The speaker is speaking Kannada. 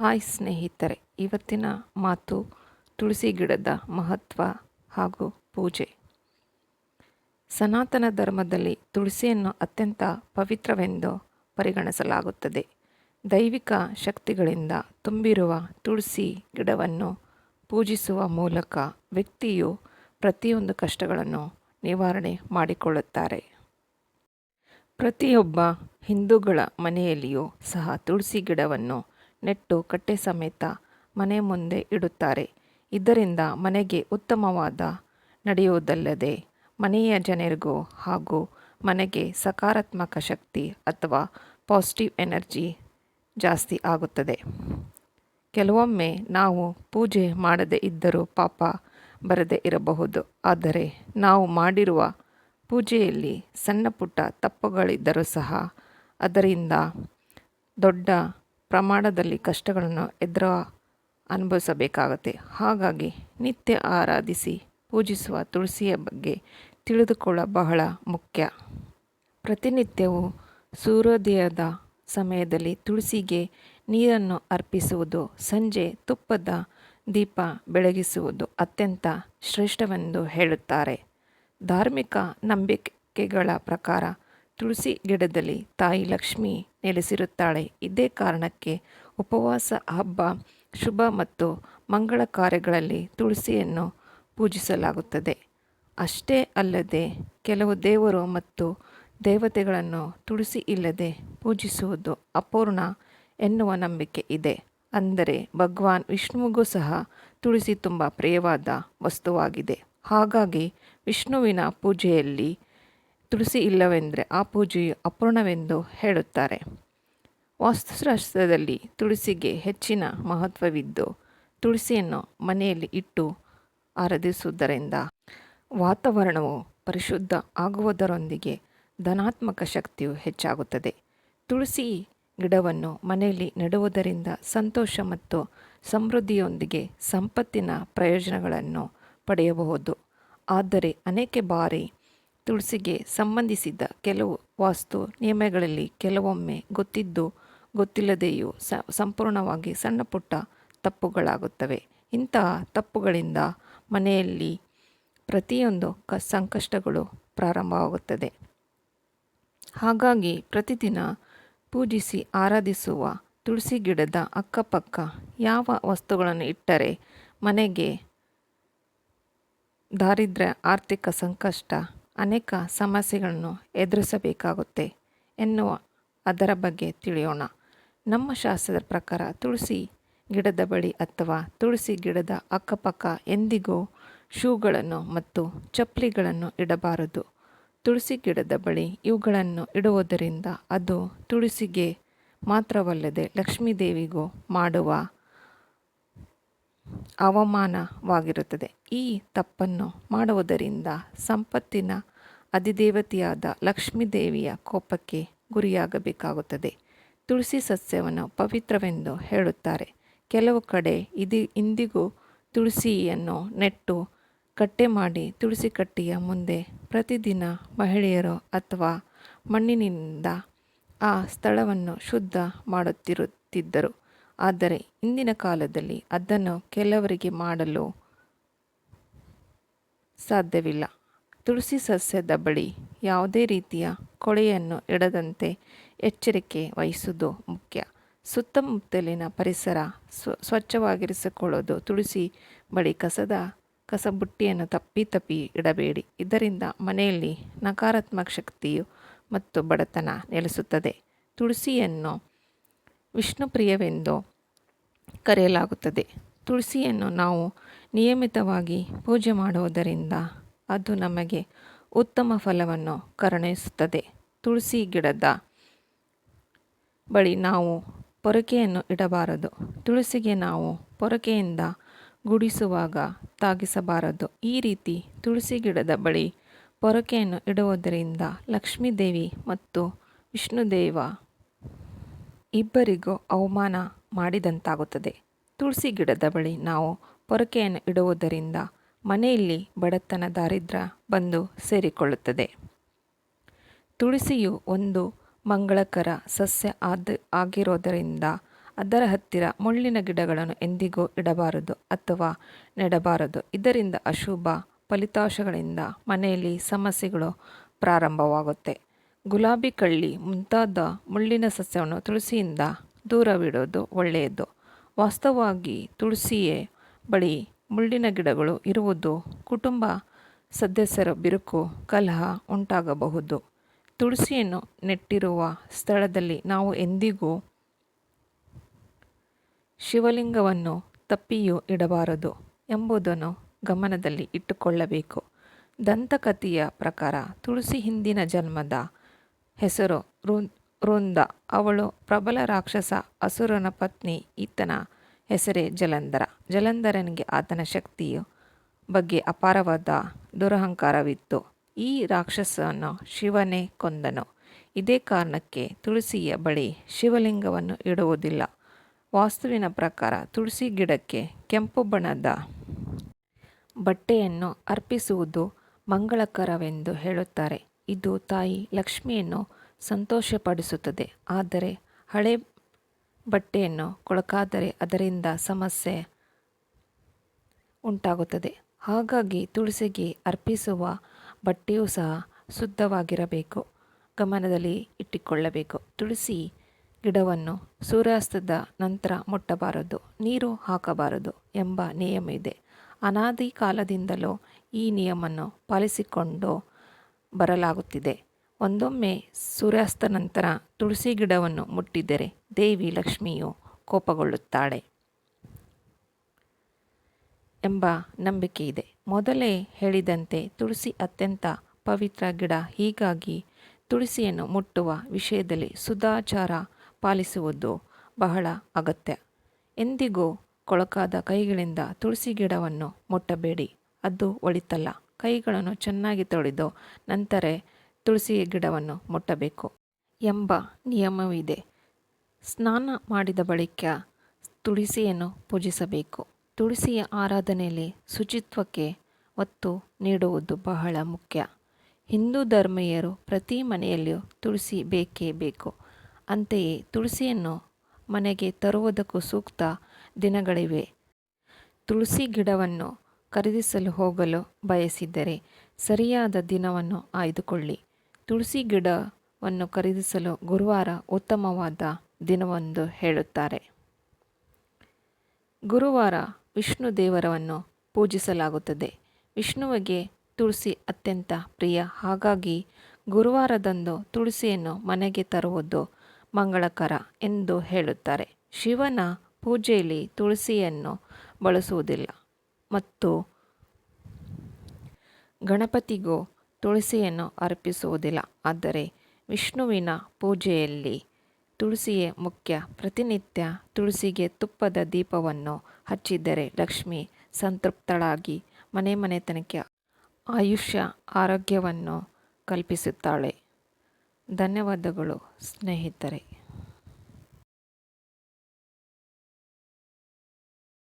ಹಾಯ್ ಸ್ನೇಹಿತರೆ, ಇವತ್ತಿನ ಮಾತು ತುಳಸಿ ಗಿಡದ ಮಹತ್ವ ಹಾಗೂ ಪೂಜೆ. ಸನಾತನ ಧರ್ಮದಲ್ಲಿ ತುಳಸಿಯನ್ನು ಅತ್ಯಂತ ಪವಿತ್ರವೆಂದು ಪರಿಗಣಿಸಲಾಗುತ್ತದೆ. ದೈವಿಕ ಶಕ್ತಿಗಳಿಂದ ತುಂಬಿರುವ ತುಳಸಿ ಗಿಡವನ್ನು ಪೂಜಿಸುವ ಮೂಲಕ ವ್ಯಕ್ತಿಯು ಪ್ರತಿಯೊಂದು ಕಷ್ಟಗಳನ್ನು ನಿವಾರಣೆ ಮಾಡಿಕೊಳ್ಳುತ್ತಾರೆ. ಪ್ರತಿಯೊಬ್ಬ ಹಿಂದೂಗಳ ಮನೆಯಲ್ಲಿಯೂ ಸಹ ತುಳಸಿ ಗಿಡವನ್ನು ನೆಟ್ಟು ಕಟ್ಟೆ ಸಮೇತ ಮನೆ ಮುಂದೆ ಇಡುತ್ತಾರೆ. ಇದರಿಂದ ಮನೆಗೆ ಉತ್ತಮವಾದ ನಡೆಯುವುದಲ್ಲದೆ ಮನೆಯ ಜನರಿಗೂ ಹಾಗೂ ಮನೆಗೆ ಸಕಾರಾತ್ಮಕ ಶಕ್ತಿ ಅಥವಾ ಪಾಸಿಟಿವ್ ಎನರ್ಜಿ ಜಾಸ್ತಿ ಆಗುತ್ತದೆ. ಕೆಲವೊಮ್ಮೆ ನಾವು ಪೂಜೆ ಮಾಡದೇ ಇದ್ದರೂ ಪಾಪ ಬರದೇ ಇರಬಹುದು. ಆದರೆ ನಾವು ಮಾಡಿರುವ ಪೂಜೆಯಲ್ಲಿ ಸಣ್ಣ ಪುಟ್ಟ ತಪ್ಪುಗಳಿದ್ದರೂ ಸಹ ಅದರಿಂದ ದೊಡ್ಡ ಪ್ರಮಾಣದಲ್ಲಿ ಕಷ್ಟಗಳನ್ನು ಎದುರು ಅನುಭವಿಸಬೇಕಾಗತ್ತೆ. ಹಾಗಾಗಿ ನಿತ್ಯ ಆರಾಧಿಸಿ, ಪೂಜಿಸುವ ತುಳಸಿಯ ಬಗ್ಗೆ ತಿಳಿದುಕೊಳ್ಳ ಬಹಳ ಮುಖ್ಯ. ಪ್ರತಿನಿತ್ಯವೂ ಸೂರ್ಯೋದಯದ ಸಮಯದಲ್ಲಿ ತುಳಸಿಗೆ ನೀರನ್ನು ಅರ್ಪಿಸುವುದು, ಸಂಜೆ ತುಪ್ಪದ ದೀಪ ಬೆಳಗಿಸುವುದು ಅತ್ಯಂತ ಶ್ರೇಷ್ಠವೆಂದು ಹೇಳುತ್ತಾರೆ. ಧಾರ್ಮಿಕ ನಂಬಿಕೆಗಳ ಪ್ರಕಾರ ತುಳಸಿ ಗಿಡದಲ್ಲಿ ತಾಯಿ ಲಕ್ಷ್ಮಿ ನೆಲೆಸಿರುತ್ತಾಳೆ. ಇದೇ ಕಾರಣಕ್ಕೆ ಉಪವಾಸ, ಹಬ್ಬ, ಶುಭ ಮತ್ತು ಮಂಗಳ ಕಾರ್ಯಗಳಲ್ಲಿ ತುಳಸಿಯನ್ನು ಪೂಜಿಸಲಾಗುತ್ತದೆ. ಅಷ್ಟೇ ಅಲ್ಲದೆ ಕೆಲವು ದೇವರು ಮತ್ತು ದೇವತೆಗಳನ್ನು ತುಳಸಿ ಇಲ್ಲದೆ ಪೂಜಿಸುವುದು ಅಪೂರ್ಣ ಎನ್ನುವ ನಂಬಿಕೆ ಇದೆ. ಅಂದರೆ ಭಗವಾನ್ ವಿಷ್ಣುವಿಗೂ ಸಹ ತುಳಸಿ ತುಂಬ ಪ್ರಿಯವಾದ ವಸ್ತುವಾಗಿದೆ. ಹಾಗಾಗಿ ವಿಷ್ಣುವಿನ ಪೂಜೆಯಲ್ಲಿ ತುಳಸಿ ಇಲ್ಲವೆಂದರೆ ಆ ಪೂಜೆಯು ಅಪೂರ್ಣವೆಂದು ಹೇಳುತ್ತಾರೆ. ವಾಸ್ತುಶಾಸ್ತ್ರದಲ್ಲಿ ತುಳಸಿಗೆ ಹೆಚ್ಚಿನ ಮಹತ್ವವಿದ್ದು, ತುಳಸಿಯನ್ನು ಮನೆಯಲ್ಲಿ ಇಟ್ಟು ಆರಾಧಿಸುವುದರಿಂದ ವಾತಾವರಣವು ಪರಿಶುದ್ಧ ಆಗುವುದರೊಂದಿಗೆ ಧನಾತ್ಮಕ ಶಕ್ತಿಯು ಹೆಚ್ಚಾಗುತ್ತದೆ. ತುಳಸಿ ಗಿಡವನ್ನು ಮನೆಯಲ್ಲಿ ನೆಡುವುದರಿಂದ ಸಂತೋಷ ಮತ್ತು ಸಮೃದ್ಧಿಯೊಂದಿಗೆ ಸಂಪತ್ತಿನ ಪ್ರಯೋಜನಗಳನ್ನು ಪಡೆಯಬಹುದು. ಆದರೆ ಅನೇಕ ಬಾರಿ ತುಳಸಿಗೆ ಸಂಬಂಧಿಸಿದ ಕೆಲವು ವಾಸ್ತು ನಿಯಮಗಳಲ್ಲಿ ಕೆಲವೊಮ್ಮೆ ಗೊತ್ತಿದ್ದು ಗೊತ್ತಿಲ್ಲದೆಯೂ ಸಂಪೂರ್ಣವಾಗಿ ಸಣ್ಣ ಪುಟ್ಟ ತಪ್ಪುಗಳಾಗುತ್ತವೆ. ಇಂತಹ ತಪ್ಪುಗಳಿಂದ ಮನೆಯಲ್ಲಿ ಪ್ರತಿಯೊಂದು ಕ, ಸಂಕಷ್ಟಗಳು ಪ್ರಾರಂಭವಾಗುತ್ತದೆ. ಹಾಗಾಗಿ ಪ್ರತಿದಿನ ಪೂಜಿಸಿ ಆರಾಧಿಸುವ ತುಳಸಿ ಗಿಡದ ಅಕ್ಕಪಕ್ಕ ಯಾವ ವಸ್ತುಗಳನ್ನು ಇಟ್ಟರೆ ಮನೆಗೆ ದಾರಿದ್ರ್ಯ ಆರ್ಥಿಕ ಸಂಕಷ್ಟ ಅನೇಕ ಸಮಸ್ಯೆಗಳನ್ನು ಎದುರಿಸಬೇಕಾಗುತ್ತೆ ಎನ್ನುವ ಅದರ ಬಗ್ಗೆ ತಿಳಿಯೋಣ. ನಮ್ಮ ಶಾಸ್ತ್ರದ ಪ್ರಕಾರ ತುಳಸಿ ಗಿಡದ ಬಳಿ ಅಥವಾ ತುಳಸಿ ಗಿಡದ ಅಕ್ಕಪಕ್ಕ ಎಂದಿಗೂ ಶೂಗಳನ್ನು ಮತ್ತು ಚಪ್ಪಲಿಗಳನ್ನು ಇಡಬಾರದು. ತುಳಸಿ ಗಿಡದ ಬಳಿ ಇವುಗಳನ್ನು ಇಡುವುದರಿಂದ ಅದು ತುಳಸಿಗೆ ಮಾತ್ರವಲ್ಲದೆ ಲಕ್ಷ್ಮೀದೇವಿಗೂ ಮಾಡುವ ಅವಮಾನವಾಗಿರುತ್ತದೆ. ಈ ತಪ್ಪನ್ನು ಮಾಡುವುದರಿಂದ ಸಂಪತ್ತಿನ ಅಧಿದೇವತೆಯಾದ ಲಕ್ಷ್ಮೀದೇವಿಯ ಕೋಪಕ್ಕೆ ಗುರಿಯಾಗಬೇಕಾಗುತ್ತದೆ. ತುಳಸಿ ಸಸ್ಯವನ್ನು ಪವಿತ್ರವೆಂದು ಹೇಳುತ್ತಾರೆ. ಕೆಲವು ಕಡೆ ಇದು, ಇಂದಿಗೂ ತುಳಸಿಯನ್ನು ನೆಟ್ಟು ಕಟ್ಟೆ ಮಾಡಿ ತುಳಸಿ ಕಟ್ಟೆಯ ಮುಂದೆ ಪ್ರತಿದಿನ ಮಹಿಳೆಯರು ಅಥವಾ ಮಣ್ಣಿನಿಂದ ಆ ಸ್ಥಳವನ್ನು ಶುದ್ಧ ಮಾಡುತ್ತಿರುತ್ತಿದ್ದರು. ಆದರೆ ಇಂದಿನ ಕಾಲದಲ್ಲಿ ಅದನ್ನು ಕೆಲವರಿಗೆ ಮಾಡಲು ಸಾಧ್ಯವಿಲ್ಲ. ತುಳಸಿ ಸಸ್ಯದ ಬಳಿ ಯಾವುದೇ ರೀತಿಯ ಕೊಳೆಯನ್ನು ಇಡದಂತೆ ಎಚ್ಚರಿಕೆ ವಹಿಸುವುದು ಮುಖ್ಯ. ಸುತ್ತಮುತ್ತಲಿನ ಪರಿಸರ ಸ್ವ, ಸ್ವಚ್ಛವಾಗಿರಿಸಿಕೊಳ್ಳೋದು ತುಳಸಿ ಬಳಿ ಕಸದ, ಕಸಬುಟ್ಟಿಯನ್ನು ತಪ್ಪಿ ತಪ್ಪಿ ಇಡಬೇಡಿ. ಇದರಿಂದ ಮನೆಯಲ್ಲಿ ನಕಾರಾತ್ಮಕ ಶಕ್ತಿಯು ಮತ್ತು ಬಡತನ ನೆಲೆಸುತ್ತದೆ. ತುಳಸಿಯನ್ನು ವಿಷ್ಣುಪ್ರಿಯವೆಂದು ಕರೆಯಲಾಗುತ್ತದೆ. ತುಳಸಿಯನ್ನು ನಾವು ನಿಯಮಿತವಾಗಿ ಪೂಜೆ ಮಾಡುವುದರಿಂದ ಅದು ನಮಗೆ ಉತ್ತಮ ಫಲವನ್ನು ಕರುಣಿಸುತ್ತದೆ. ತುಳಸಿ ಗಿಡದ ಬಳಿ ನಾವು ಪೊರಕೆಯನ್ನು ಇಡಬಾರದು. ತುಳಸಿಗೆ ನಾವು ಪೊರಕೆಯಿಂದ ಗುಡಿಸುವಾಗ ತಾಗಿಸಬಾರದು. ಈ ರೀತಿ ತುಳಸಿ ಗಿಡದ ಬಳಿ ಪೊರಕೆಯನ್ನು ಇಡುವುದರಿಂದ ಲಕ್ಷ್ಮೀದೇವಿ ಮತ್ತು ವಿಷ್ಣುದೇವ ಇಬ್ಬರಿಗೂ ಅವಮಾನ ಮಾಡಿದಂತಾಗುತ್ತದೆ. ತುಳಸಿ ಗಿಡದ ಬಳಿ ನಾವು ಪೊರಕೆಯನ್ನು ಇಡುವುದರಿಂದ ಮನೆಯಲ್ಲಿ ಬಡತನ ದಾರಿದ್ರ್ಯ ಬಂದು ಸೇರಿಕೊಳ್ಳುತ್ತದೆ. ತುಳಸಿಯು ಒಂದು ಮಂಗಳಕರ ಸಸ್ಯ ಆದ ಆಗಿರೋದರಿಂದ ಅದರ ಹತ್ತಿರ ಮುಳ್ಳಿನ ಗಿಡಗಳನ್ನು ಎಂದಿಗೂ ಇಡಬಾರದು ಅಥವಾ ನೆಡಬಾರದು. ಇದರಿಂದ ಅಶುಭ ಫಲಿತಾಂಶಗಳಿಂದ ಮನೆಯಲ್ಲಿ ಸಮಸ್ಯೆಗಳು ಪ್ರಾರಂಭವಾಗುತ್ತೆ. ಗುಲಾಬಿ ಕಳ್ಳಿ ಮುಂತಾದ ಮುಳ್ಳಿನ ಸಸ್ಯವನ್ನು ತುಳಸಿಯಿಂದ ದೂರವಿಡೋದು ಒಳ್ಳೆಯದು. ವಾಸ್ತವವಾಗಿ ತುಳಸಿಯೇ ಬಳಿ ಮುಳ್ಳಿನ ಗಿಡಗಳು ಇರುವುದು ಕುಟುಂಬ ಸದಸ್ಯರ ಬಿರುಕು, ಕಲಹ ಉಂಟಾಗಬಹುದು. ತುಳಸಿಯನ್ನು ನೆಟ್ಟಿರುವ ಸ್ಥಳದಲ್ಲಿ ನಾವು ಎಂದಿಗೂ ಶಿವಲಿಂಗವನ್ನು ತಪ್ಪಿಯೂ ಇಡಬಾರದು ಎಂಬುದನ್ನು ಗಮನದಲ್ಲಿ ಇಟ್ಟುಕೊಳ್ಳಬೇಕು. ದಂತಕಥೆಯ ಪ್ರಕಾರ ತುಳಸಿ ಹಿಂದಿನ ಜನ್ಮದ ಹೆಸರು ವೃಂದ ಅವಳು ಪ್ರಬಲ ರಾಕ್ಷಸ ಅಸುರನ ಪತ್ನಿ ಈತನ ಹೆಸರೇ ಜಲಂಧರ. ಜಲಂಧರನಿಗೆ ಆತನ ಶಕ್ತಿಯು ಬಗ್ಗೆ ಅಪಾರವಾದ ದುರಹಂಕಾರವಿತ್ತು. ಈ ರಾಕ್ಷಸನು ಶಿವನೇ ಕೊಂದನು. ಇದೇ ಕಾರಣಕ್ಕೆ ತುಳಸಿಯ ಬಳಿ ಶಿವಲಿಂಗವನ್ನು ಇಡುವುದಿಲ್ಲ. ವಾಸ್ತುವಿನ ಪ್ರಕಾರ ತುಳಸಿ ಗಿಡಕ್ಕೆ ಕೆಂಪು ಬಣ್ಣದ ಬಟ್ಟೆಯನ್ನು ಅರ್ಪಿಸುವುದು ಮಂಗಳಕರವೆಂದು ಹೇಳುತ್ತಾರೆ. ಇದು ತಾಯಿ ಲಕ್ಷ್ಮಿಯನ್ನು ಸಂತೋಷಪಡಿಸುತ್ತದೆ. ಆದರೆ ಹಳೆ ಬಟ್ಟೆಯನ್ನು ಕೊಳಕಾದರೆ ಅದರಿಂದ ಸಮಸ್ಯೆ ಉಂಟಾಗುತ್ತದೆ. ಹಾಗಾಗಿ ತುಳಸಿಗೆ ಅರ್ಪಿಸುವ ಬಟ್ಟೆಯೂ ಸಹ ಶುದ್ಧವಾಗಿರಬೇಕು. ಗಮನದಲ್ಲಿ ಇಟ್ಟುಕೊಳ್ಳಬೇಕು. ತುಳಸಿ ಗಿಡವನ್ನು ಸೂರ್ಯಾಸ್ತದ ನಂತರ ಮುಟ್ಟಬಾರದು, ನೀರು ಹಾಕಬಾರದು ಎಂಬ ನಿಯಮ ಇದೆ. ಅನಾದಿ ಕಾಲದಿಂದಲೂ ಈ ನಿಯಮವನ್ನು ಪಾಲಿಸಿಕೊಂಡು ಬರಲಾಗುತ್ತಿದೆ. ಒಂದೊಮ್ಮೆ ಸೂರ್ಯಾಸ್ತ ನಂತರ ತುಳಸಿ ಗಿಡವನ್ನು ಮುಟ್ಟಿದರೆ ದೇವಿ ಲಕ್ಷ್ಮಿಯು ಕೋಪಗೊಳ್ಳುತ್ತಾಳೆ ಎಂಬ ನಂಬಿಕೆ ಇದೆ. ಮೊದಲೇ ಹೇಳಿದಂತೆ ತುಳಸಿ ಅತ್ಯಂತ ಪವಿತ್ರ ಗಿಡ. ಹೀಗಾಗಿ ತುಳಸಿಯನ್ನು ಮುಟ್ಟುವ ವಿಷಯದಲ್ಲಿ ಸುಧಾಚಾರ ಪಾಲಿಸುವುದು ಬಹಳ ಅಗತ್ಯ. ಎಂದಿಗೂ ಕೊಳಕಾದ ಕೈಗಳಿಂದ ತುಳಸಿ ಗಿಡವನ್ನು ಮುಟ್ಟಬೇಡಿ. ಅದು ಒಳಿತಲ್ಲ. ಕೈಗಳನ್ನು ಚೆನ್ನಾಗಿ ತೊಳೆದು ನಂತರ ತುಳಸಿ ಗಿಡವನ್ನು ಮುಟ್ಟಬೇಕು ಎಂಬ ನಿಯಮವಿದೆ. ಸ್ನಾನ ಮಾಡಿದ ಬಳಿಕ ತುಳಸಿಯನ್ನು ಪೂಜಿಸಬೇಕು. ತುಳಸಿಯ ಆರಾಧನೆಯಲ್ಲಿ ಶುಚಿತ್ವಕ್ಕೆ ಒತ್ತು ನೀಡುವುದು ಬಹಳ ಮುಖ್ಯ. ಹಿಂದೂ ಧರ್ಮೀಯರು ಪ್ರತಿ ಮನೆಯಲ್ಲಿಯೂ ತುಳಸಿ ಬೇಕೇ ಬೇಕು. ಅಂತೆಯೇ ತುಳಸಿಯನ್ನು ಮನೆಗೆ ತರುವುದಕ್ಕೂ ಸೂಕ್ತ ದಿನಗಳಿವೆ. ತುಳಸಿ ಗಿಡವನ್ನು ಖರೀದಿಸಲು ಹೋಗಲು ಬಯಸಿದರೆ ಸರಿಯಾದ ದಿನವನ್ನು ಆಯ್ದುಕೊಳ್ಳಿ. ತುಳಸಿ ಗಿಡವನ್ನು ಖರೀದಿಸಲು ಗುರುವಾರ ಉತ್ತಮವಾದ ದಿನವೆಂದು ಹೇಳುತ್ತಾರೆ. ಗುರುವಾರ ವಿಷ್ಣು ದೇವರವನ್ನು ಪೂಜಿಸಲಾಗುತ್ತದೆ. ವಿಷ್ಣುವಿಗೆ ತುಳಸಿ ಅತ್ಯಂತ ಪ್ರಿಯ. ಹಾಗಾಗಿ ಗುರುವಾರದಂದು ತುಳಸಿಯನ್ನು ಮನೆಗೆ ತರುವುದು ಮಂಗಳಕರ ಎಂದು ಹೇಳುತ್ತಾರೆ. ಶಿವನ ಪೂಜೆಯಲ್ಲಿ ತುಳಸಿಯನ್ನು ಬಳಸುವುದಿಲ್ಲ. ಮತ್ತು ಗಣಪತಿಗೂ ತುಳಸಿಯನ್ನು ಅರ್ಪಿಸುವುದಿಲ್ಲ. ಆದರೆ ವಿಷ್ಣುವಿನ ಪೂಜೆಯಲ್ಲಿ ತುಳಸಿಯೇ ಮುಖ್ಯ. ಪ್ರತಿನಿತ್ಯ ತುಳಸಿಗೆ ತುಪ್ಪದ ದೀಪವನ್ನು ಹಚ್ಚಿದರೆ ಲಕ್ಷ್ಮಿ ಸಂತೃಪ್ತಳಾಗಿ ಮನೆ ಮನೆತನಕ್ಕೆ ಆಯುಷ್ಯ, ಆರೋಗ್ಯವನ್ನು ಕಲ್ಪಿಸುತ್ತಾಳೆ. ಧನ್ಯವಾದಗಳು ಸ್ನೇಹಿತರೆ.